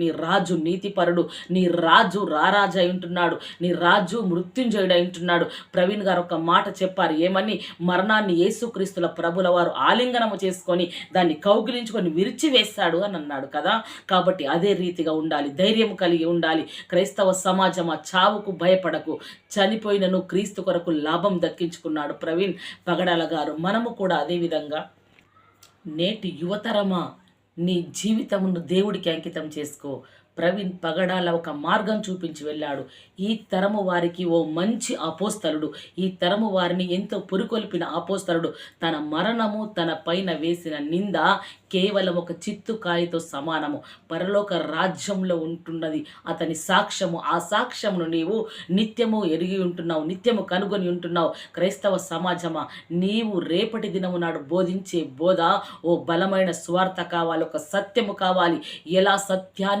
నీ రాజు నీతిపరుడు నీ రాజు రారాజు ఉంటున్నాడు నీ రాజు మృత్యుంజయుడు ఉంటున్నాడు. ప్రవీణ్ గారు ఒక మాట చెప్పారు ఏమని? మరణాన్ని యేసుక్రీస్తుల ప్రభుల వారు ఆలింగనము చేసుకొని దాన్ని కౌగిలించుకొని విరిచివేస్తాడు అని అన్నాడు కదా. కాబట్టి అదే రీతిగా ఉండాలి ధైర్యం కలిగి ఉండాలి. క్రైస్తవ సమాజం ఆ చావుకు భయపడకు చనిపోయినను క్రీస్తు కొరకు లాభం దక్కించుకున్నాడు ప్రవీణ్. పగడాల గారు మనము కూడా అదేవిధంగా నేటి యువతరమా నీ జీవితమును దేవుడికి అంకితం చేసుకో. ప్రవీణ్ పగడాల ఒక మార్గం చూపించి వెళ్ళాడు. ఈ తరము వారికి ఓ మంచి అపోస్తలుడు. ఈ తరము వారిని ఎంతో పురుకొల్పిన అపోస్తలుడు. తన మరణము తన పైన వేసిన నింద కేవలం ఒక చిత్తుకాయతో సమానము. పరలోక రాజ్యంలో ఉంటున్నది అతని సాక్ష్యము. ఆ సాక్ష్యమును నీవు నిత్యము ఎరిగి ఉంటున్నావు నిత్యము కనుగొని ఉంటున్నావు. క్రైస్తవ సమాజమా? నీవు రేపటి దినము నాడు బోధించే బోధ ఓ బలమైన స్వార్థ కావాలి ఒక సత్యము కావాలి. ఎలా సత్యాన్ని